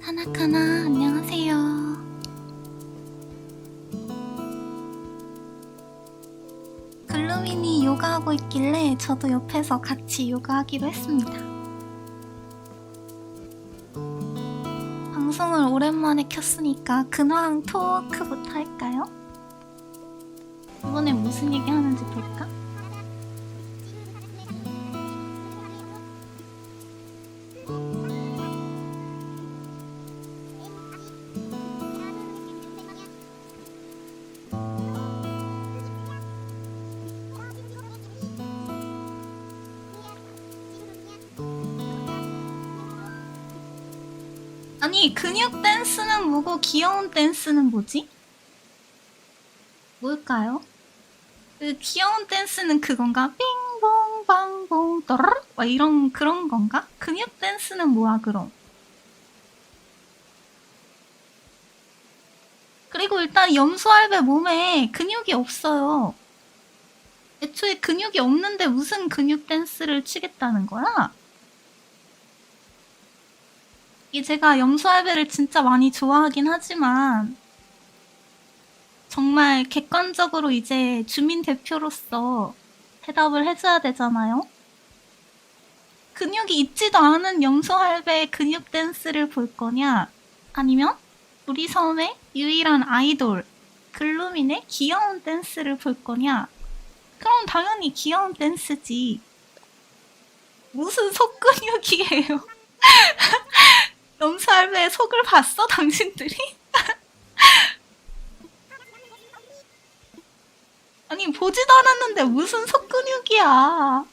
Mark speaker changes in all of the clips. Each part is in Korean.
Speaker 1: 하나카나 안녕하세요. 글루민이 요가하고 있길래 저도 옆에서 같이 요가하기로 했습니다. 방송을 오랜만에 켰으니까 근황 토크부터 할까요? 이번에 무슨 얘기 하는지 볼까? 아니 근육 댄스는 뭐고 귀여운 댄스는 뭐지? 뭘까요? 그 귀여운 댄스는 그건가? 빙봉 방봉 떠르르 막 이런 그런 건가? 근육 댄스는 뭐야 그럼? 그리고 일단 염소알배 몸에 근육이 없어요. 애초에 근육이 없는데 무슨 근육 댄스를 추겠다는 거야? 이게 제가 염소알배를 진짜 많이 좋아하긴 하지만 정말 객관적으로 이제 주민 대표로서 대답을 해줘야 되잖아요. 근육이 있지도 않은 염소할배의 근육 댄스를 볼 거냐? 아니면 우리 섬의 유일한 아이돌 글루민의 귀여운 댄스를 볼 거냐? 그럼 당연히 귀여운 댄스지. 무슨 속근육이에요? 염소할배의 속을 봤어, 당신들이? 아니 보지도 않았는데 무슨 속근육이야.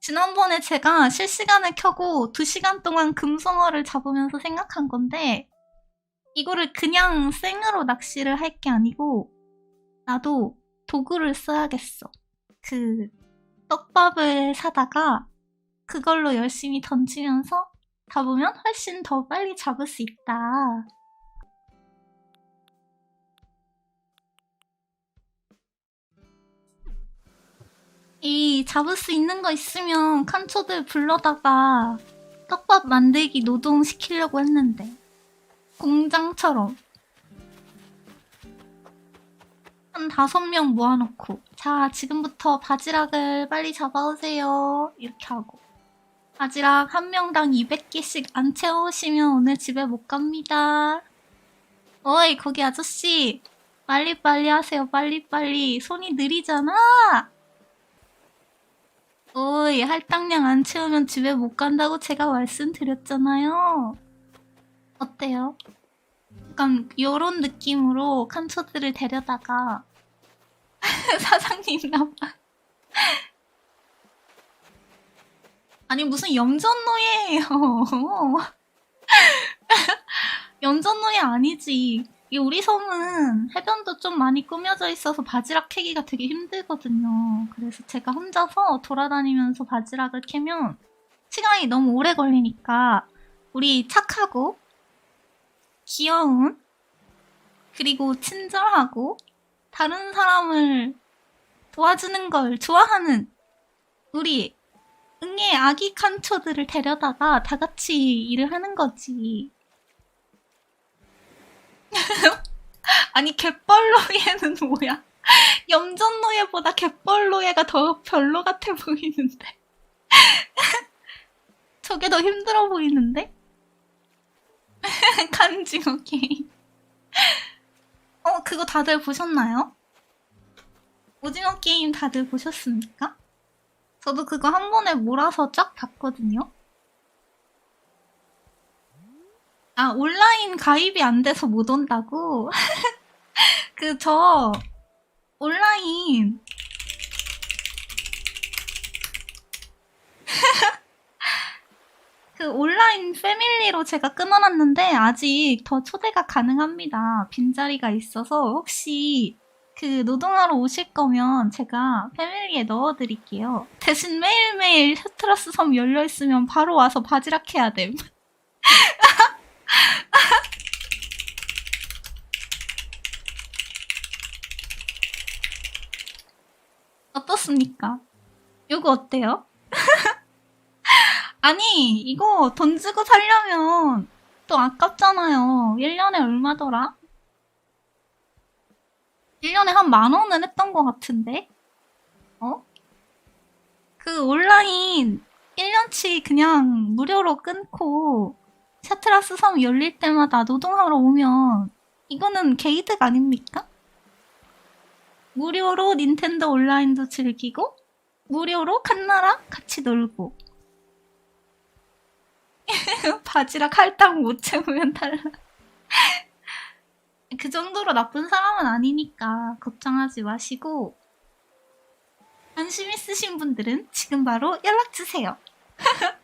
Speaker 1: 지난번에 제가 실시간을 켜고 2시간 동안 금성어를 잡으면서 생각한 건데 이거를 그냥 생으로 낚시를 할 게 아니고 나도 도구를 써야겠어. 그 떡밥을 사다가 그걸로 열심히 던지면서 잡으면 훨씬 더 빨리 잡을 수 있다. 이 잡을 수 있는 거 있으면 칸초들 불러다가 떡밥 만들기 노동 시키려고 했는데. 공장처럼. 한 다섯 명 모아놓고 자 지금부터 바지락을 빨리 잡아오세요. 이렇게 하고 바지락 한 명당 200개씩 안 채워오시면 오늘 집에 못 갑니다 어이 거기 아저씨 빨리빨리 하세요 빨리빨리 손이 느리잖아 오이, 할당량 안 채우면 집에 못 간다고 제가 말씀드렸잖아요. 어때요? 약간 요런 느낌으로 칸초들을 데려다가 사장님 나봐. 아니 무슨 염전노예예요. 염전노예 아니지. 이 우리 섬은 해변도 좀 많이 꾸며져 있어서 바지락 캐기가 되게 힘들거든요. 그래서 제가 혼자서 돌아다니면서 바지락을 캐면 시간이 너무 오래 걸리니까 우리 착하고 귀여운 그리고 친절하고 다른 사람을 도와주는 걸 좋아하는 우리 응애 아기 칸초들을 데려다가 다 같이 일을 하는 거지. 아니 갯벌노예는 뭐야? 염전노예보다 갯벌노예가 더 별로 같아 보이는데 저게 더 힘들어 보이는데? 간징어 게임 어 그거 다들 보셨나요? 오징어 게임 다들 보셨습니까? 저도 그거 한 번에 몰아서 쫙 봤거든요 아, 온라인 가입이 안 돼서 못 온다고? 그, 저, 온라인. 그, 온라인 패밀리로 제가 끊어놨는데, 아직 더 초대가 가능합니다. 빈자리가 있어서, 혹시, 그, 노동하러 오실 거면 제가 패밀리에 넣어드릴게요. 대신 매일매일 셔트러스 섬 열려 있으면 바로 와서 바지락 해야 됨. 어떻습니까? 요거 어때요? 아니, 이거 돈 주고 살려면 또 아깝잖아요. 1년에 얼마더라? 1년에 한 만 원은 했던 것 같은데? 어? 그 온라인 1년치 그냥 무료로 끊고 샤트라스 섬 열릴 때마다 노동하러 오면 이거는 게이득 아닙니까? 무료로 닌텐도 온라인도 즐기고 무료로 칸나랑 같이 놀고 바지락 할당 못 채우면 탈락 그 정도로 나쁜 사람은 아니니까 걱정하지 마시고 관심 있으신 분들은 지금 바로 연락주세요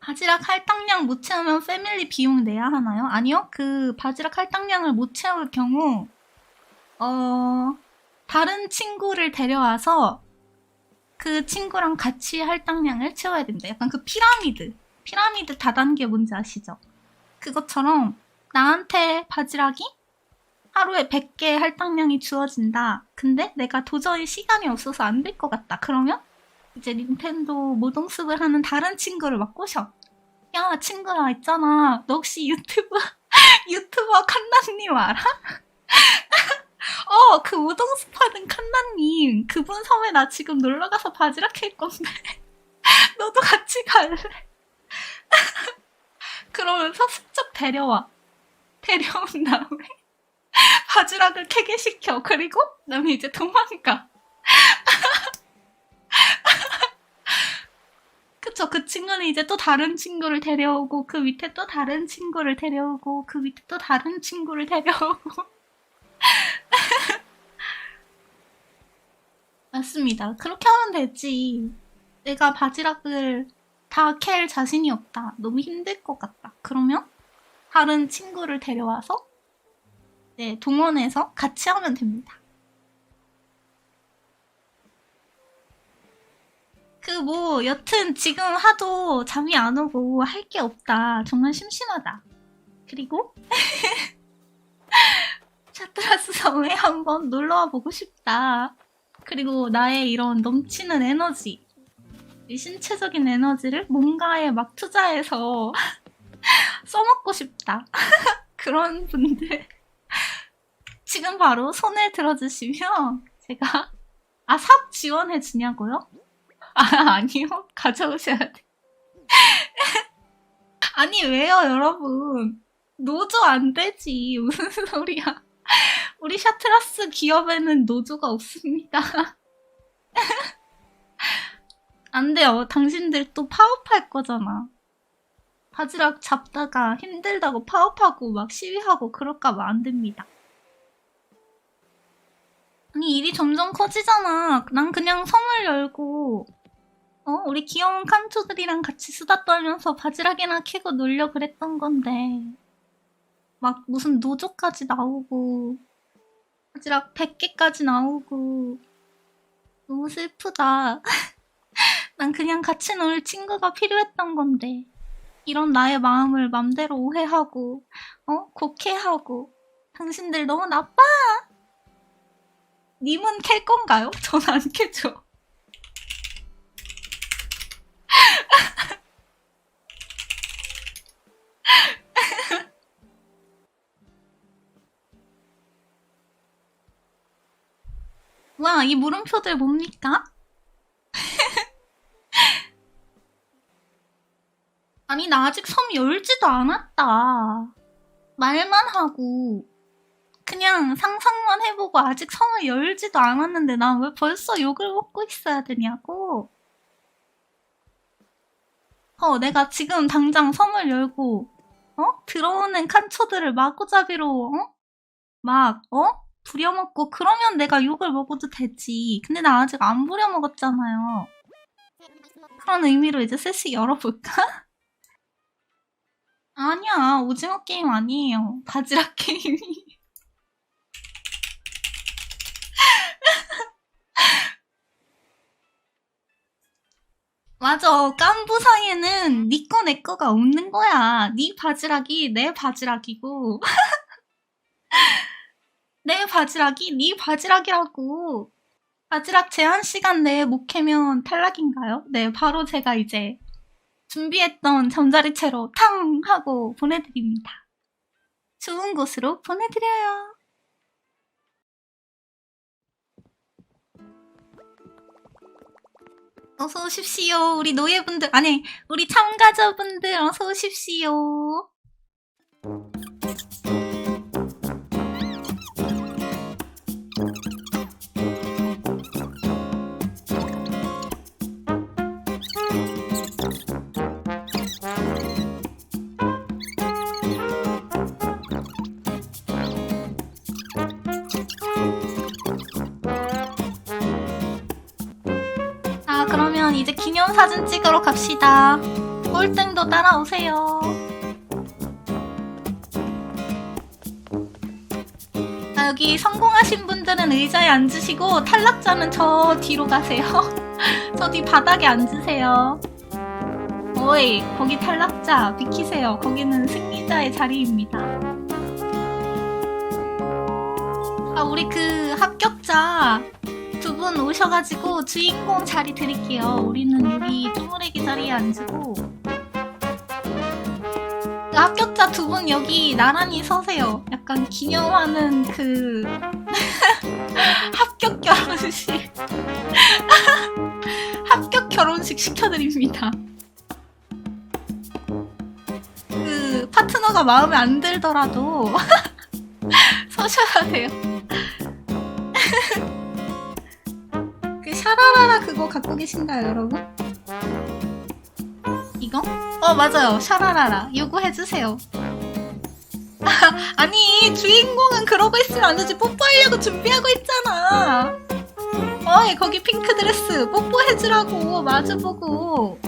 Speaker 1: 바지락 할당량 못 채우면 패밀리 비용 내야 하나요? 아니요 그 바지락 할당량을 못 채울 경우 어 다른 친구를 데려와서 그 친구랑 같이 할당량을 채워야 된다. 약간 그 피라미드. 피라미드 다단계 뭔지 아시죠? 그것처럼 나한테 바지락이 하루에 100개 할당량이 주어진다. 근데 내가 도저히 시간이 없어서 안 될 것 같다. 그러면 이제 닌텐도 모동습을 하는 다른 친구를 막 꼬셔. 야, 친구야, 있잖아. 너 혹시 유튜브, 유튜버 칸나님 알아? 어, 그 우동수 파는 칸나님. 그분 섬에 나 지금 놀러가서 바지락 캘 건데. 너도 같이 갈래? 그러면서 슬쩍 데려와. 데려온 다음에 바지락을 캐게 시켜. 그리고 그다음에 이제 도망가. 그쵸. 그 친구는 이제 또 다른 친구를 데려오고, 그 밑에 또 다른 친구를 데려오고, 그 밑에 또 다른 친구를 데려오고. 맞습니다. 그렇게 하면 되지. 내가 바지락을 다 캘 자신이 없다. 너무 힘들 것 같다. 그러면 다른 친구를 데려와서 네, 동원해서 같이 하면 됩니다. 그 뭐 여튼 지금 하도 잠이 안 오고 할 게 없다. 정말 심심하다. 그리고 샤트라스 섬에 한번 놀러와 보고 싶다. 그리고 나의 이런 넘치는 에너지, 이 신체적인 에너지를 뭔가에 막 투자해서 써먹고 싶다. 그런 분들 지금 바로 손을 들어주시면 제가 아 삽 지원해 주냐고요? 아 아니요 가져오셔야 돼. 아니 왜요 여러분 노조 안 되지 무슨 소리야? 우리 샤트라스 기업에는 노조가 없습니다. 안 돼요. 당신들 또 파업할 거잖아. 바지락 잡다가 힘들다고 파업하고 막 시위하고 그럴까 봐 안 됩니다. 아니, 일이 점점 커지잖아. 난 그냥 섬을 열고, 어? 우리 귀여운 칸초들이랑 같이 수다 떨면서 바지락이나 캐고 놀려 그랬던 건데. 막 무슨 노조까지 나오고, 바지락 100개까지 나오고, 너무 슬프다. 난 그냥 같이 놀 친구가 필요했던 건데. 이런 나의 마음을 맘대로 오해하고, 어? 곡해하고. 당신들 너무 나빠! 님은 캘 건가요? 전 안 캐죠. 와, 이 물음표들 뭡니까? 아니, 나 아직 섬 열지도 않았다. 말만 하고, 그냥 상상만 해보고 아직 섬을 열지도 않았는데 난 왜 벌써 욕을 먹고 있어야 되냐고. 어, 내가 지금 당장 섬을 열고, 어? 들어오는 칸초들을 마구잡이로, 어? 막, 어? 부려먹고, 그러면 내가 욕을 먹어도 되지. 근데 나 아직 안 부려먹었잖아요. 그런 의미로 이제 슬슬 열어볼까? 아니야, 오징어 게임 아니에요. 바지락 게임이. 맞아. 깐부 사이에는 니 거 내 거가 없는 거야. 니 바지락이 내 바지락이고. 내 바지락이 니 바지락이라고. 바지락 제한 시간 내에 못 캐면 탈락인가요? 네, 바로 제가 이제 준비했던 잠자리 채로 탕 하고 보내드립니다. 좋은 곳으로 보내드려요. 어서 오십시오. 우리 노예분들, 아니, 우리 참가자분들 어서 오십시오. 이제 기념사진 찍으러 갑시다. 꼴등도 따라오세요. 자, 여기 성공하신 분들은 의자에 앉으시고 탈락자는 저 뒤로 가세요. 저 뒤 바닥에 앉으세요. 어이, 거기 탈락자 비키세요. 거기는 승리자의 자리입니다. 아, 우리 그 합격자 두 분 오셔가지고 주인공 자리 드릴게요. 우리는 여기 쪼무레기 자리에 앉고 그 합격자 두 분 여기 나란히 서세요. 약간 기념하는 그 합격 결혼식 합격 결혼식 시켜드립니다. 그 파트너가 마음에 안 들더라도 서셔야 돼요. 그 샤라라라 그거 갖고 계신가요, 여러분? 이거? 어, 맞아요. 샤라라라. 요거 해주세요. 아니, 주인공은 그러고 있으면 안 되지. 뽀뽀하려고 준비하고 있잖아. 어이, 거기 핑크 드레스. 뽀뽀해주라고. 마주보고.